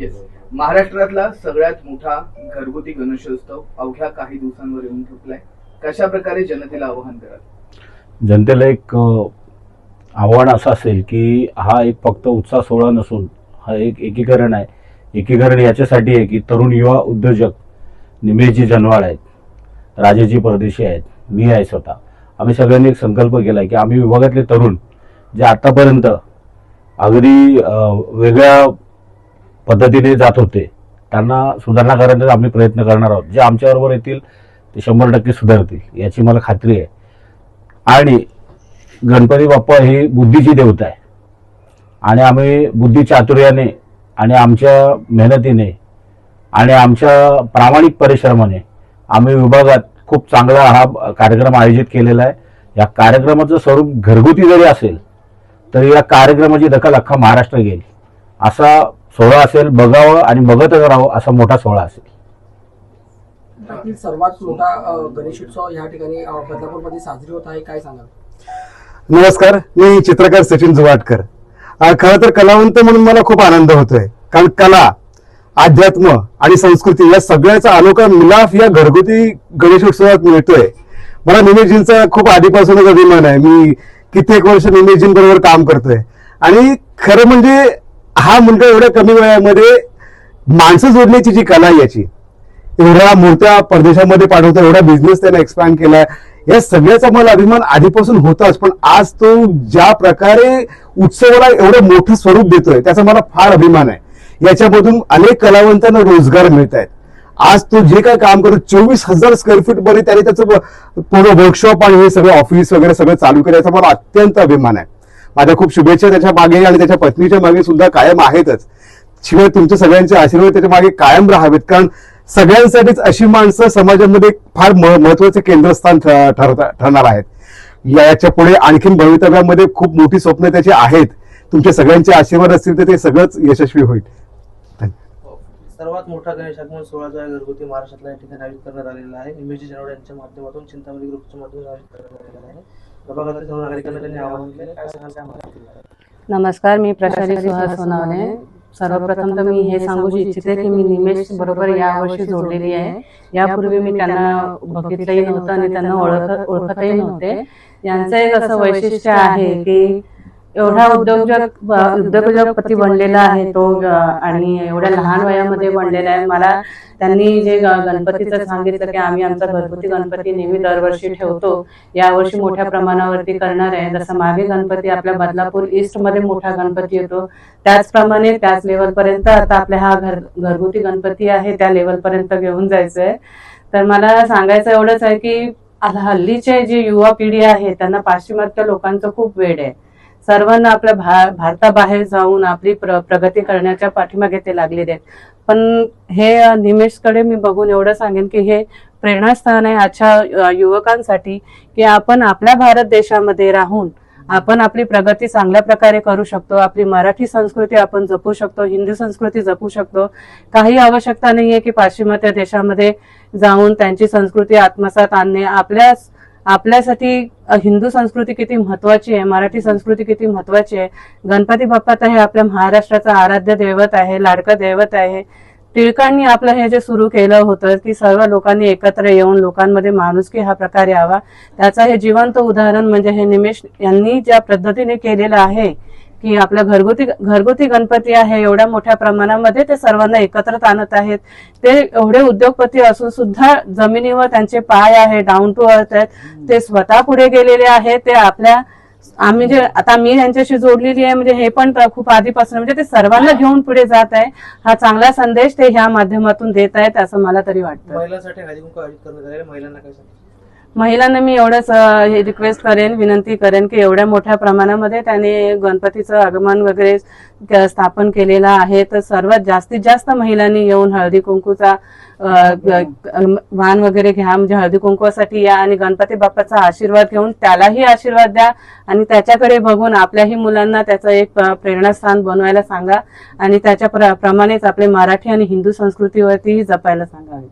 Yes महाराष्ट्रातला सगळ्यात मोठा घरगुती गणेशोत्सव अवघ्या काही दिवसांवर येऊन ठेपलाय कशा प्रकारे जनतेला आवाहन कराल? जनतेला एक आव्हान असं असेल की हा एक फक्त उत्साह सोहळा नसून हा एक एकीकरण आहे. एकीकरण याच्यासाठी आहे की तरुण युवा उद्योजक निमेशजी जनवाळ आहेत राजेजी परदेशी आहेत मी आहे स्वतः. आम्ही सगळ्यांनी एक संकल्प केला की आम्ही विभागातले तरुण जे आतापर्यंत अगदी वेगळ्या पद्धतीने जात होते. त्यांना सुधारणा करण्याचा आम्ही प्रयत्न करणार आहोत. जे आमच्याबरोबर येतील ते शंभर टक्के सुधारतील. याची मला खात्री आहे. आणि गणपती बाप्पा ही बुद्धीची देवता आहे. आणि आम्ही बुद्धी चातुर्याने आणि आमच्या मेहनतीने आणि आमच्या प्रामाणिक परिश्रमाने आम्ही विभागात खूप चांगला हा कार्यक्रम आयोजित केलेला आहे. या कार्यक्रमाचं स्वरूप घरगुती जरी असेल तरी या कार्यक्रमाची दखल अख्खा महाराष्ट्र घेईल. असा सोहळा असेल बघावं आणि बघतच राहावं असा मोठा सोहळा असेल. राज्यातील सर्वात मोठा अ, गणेशोत्सव या ठिकाणी अ, बदलापूरमध्ये साजरी होत आहे. काय सांगाल? नमस्कार मी चित्रकार सचिन जुवाटकर. खरं तर कलावंत म्हणून मला खूप आनंद होतोय. कारण कला अध्यात्म आणि संस्कृती या सगळ्याचा अनोखा मिलाफ या घरगुती गणेशोत्सवात मिळतोय. मला निमेशजींचा खूप आधीपासूनच अभिमान आहे. मी कित्येक वर्ष निमेशजींबरोबर काम करतोय. आणि खरं म्हणजे हा मुलगा एवढ्या कमी वयामध्ये माणसं जोडण्याची जी कला आहे याची एवढ्या मूर्त्या परदेशामध्ये पाठवतो एवढा बिझनेस त्याने एक्सपांड केलाय या सगळ्याचा मला अभिमान आधीपासून होताच पण आज तो ज्या प्रकारे उत्सवाला एवढं मोठं स्वरूप देतोय त्याचा मला फार अभिमान आहे. याच्यामधून अनेक कलावंतांना रोजगार मिळत आहेत आज तो जे काय काम करतो चोवीस हजार स्क्वेअर फीटमध्ये त्याने त्याचं पूर्ण वर्कशॉप आणि हे सगळं ऑफिस वगैरे सगळं चालू केलं याचा मला अत्यंत अभिमान आहे. माझ्या खूप शुभेच्छा त्याच्यामागे आणि त्याच्या पत्नीच्या मागे सुद्धा कायम आहेतच. शिवाय तुमच्या सगळ्यांचे आशीर्वाद त्याच्यामागे कायम राहावेत. कारण सगळ्यांसाठीच अशी माणसं समाजामध्ये फार म- महत्त्वाचे केंद्रस्थान ठरणार आहेत. याच्यापुढे आणखीन भवितव्यामध्ये खूप मोठी स्वप्न त्याची आहेत. तुमच्या सगळ्यांचे आशीर्वाद असतील तर ते सगळंच यशस्वी होईल. सर्वात मोठा गणेश आगमन सोहळा जो आहे घरगुती महाराष्ट्रातला या ठिकाणी आयोजित करण्यात आलेला आहे. निमेश जनवड यांच्या माध्यमातून चिंतामणी ग्रुपच्या माध्यमातून आयोजित करण्यात आलेला आहे. प्रभागातील तरुण नागरिकांना त्यांनी आवाहन केलं. काय सांगाल त्या माहिती नमस्कार मी प्रशाली सुहास सोनावणे. सर्वप्रथम तर मी हे सांगू इच्छिते की मी निमेश बरोबर यावर्षी जोडलेली आहे. यापूर्वी मी त्यांना बघितलंही नव्हतं आणि त्यांना ओळख ओळखतही नव्हते. यांचं एक असं वैशिष्ट्य आहे की एवढा उद्योजक उद्योजकपती बनलेला आहे तो आणि एवढ्या लहान वयामध्ये बनलेला आहे. मला त्यांनी जे गणपतीचं सांगितलं की आम्ही आमचा घरगुती गणपती नेहमी दरवर्षी ठेवतो. यावर्षी मोठ्या प्रमाणावरती करणार आहे. जसं मागे गणपती आपल्या बदलापूर ईस्टमध्ये मोठा गणपती येतो. त्याचप्रमाणे त्याच लेवल पर्यंत आता आपल्या हा घर घरगुती गणपती आहे. त्या लेवल पर्यंत घेऊन जायचंय. तर मला सांगायचं एवढंच आहे की हल्लीचे जी युवा पिढी आहे त्यांना पाश्चिमात्य लोकांचं खूप वेळ आहे. सर्वांना आपल्या भा भारताबाहेर जाऊन आपली प्र प्रगती करण्याच्या पाठीमागे ते लागलेले आहेत. पण हे निमेशकडे मी बघून एवढं सांगेन की हे प्रेरणास्थान आहे आजच्या युवकांसाठी की आपण आपल्या भारत देशामध्ये राहून आपण आपली प्रगती चांगल्या प्रकारे करू शकतो. आपली मराठी संस्कृती आपण जपू शकतो हिंदी संस्कृती जपू शकतो. काही आवश्यकता नाही आहे की पाश्चिमात्य देशामध्ये जाऊन त्यांची संस्कृती आत्मसात आणणे आपल्या आपल्यासाठी हिंदू संस्कृती किती महत्वाची आहे मराठी संस्कृती किती महत्वाची आहे गणपती बाप्पा तर हे आपल्या महाराष्ट्राचं आराध्य दैवत आहे लाडकं दैवत आहे. टिळकांनी आपलं हे जे सुरू केलं होतं की सर्व लोकांनी एकत्र येऊन लोकांमध्ये माणुसकी हा प्रकार यावा त्याचं हे जिवंत उदाहरण म्हणजे हे निमेश यांनी ज्या पद्धतीने केलेलं आहे की आपल्या घरगुती घरगुती गणपती आहे एवढ्या मोठ्या प्रमाणामध्ये ते सर्वांना एकत्र आणत आहेत. ते एवढे उद्योगपती असून सुद्धा जमिनीवर त्यांचे पाय आहे डाऊन टू अर्थ आहेत. ते स्वतः पुढे गेलेले आहेत. ते आपल्या आम्ही जे आता मी यांच्याशी जोडलेली आहे म्हणजे हे पण खूप आधीपासून म्हणजे ते सर्वांना घेऊन पुढे जात आहे. हा चांगला संदेश ते ह्या माध्यमातून देत आहेत असं मला तरी वाटतं. महिलांसाठी आयोजित करण्यात महिलांना काय महिलांना मी एवढंच हे रिक्वेस्ट करेन विनंती करेन की एवढ्या मोठ्या प्रमाणामध्ये त्याने गणपतीचं आगमन वगैरे क- स्थापन केलेलं आहे. तर सर्वात जास्तीत जास्त महिलांनी येऊन हळदी कुंकूचा वाहन वाण वगैरे घ्या म्हणजे हळदी कुंकवासाठी या आणि गणपती बाप्पाचा आशीर्वाद घेऊन त्यालाही आशीर्वाद द्या आणि त्याच्याकडे बघून आपल्याही मुलांना त्याचं एक प्रेरणास्थान बनवायला सांगा आणि त्याच्या प्र- प्रमाणेच आपले मराठी आणि हिंदू संस्कृतीवरतीही जपायला सांगावे.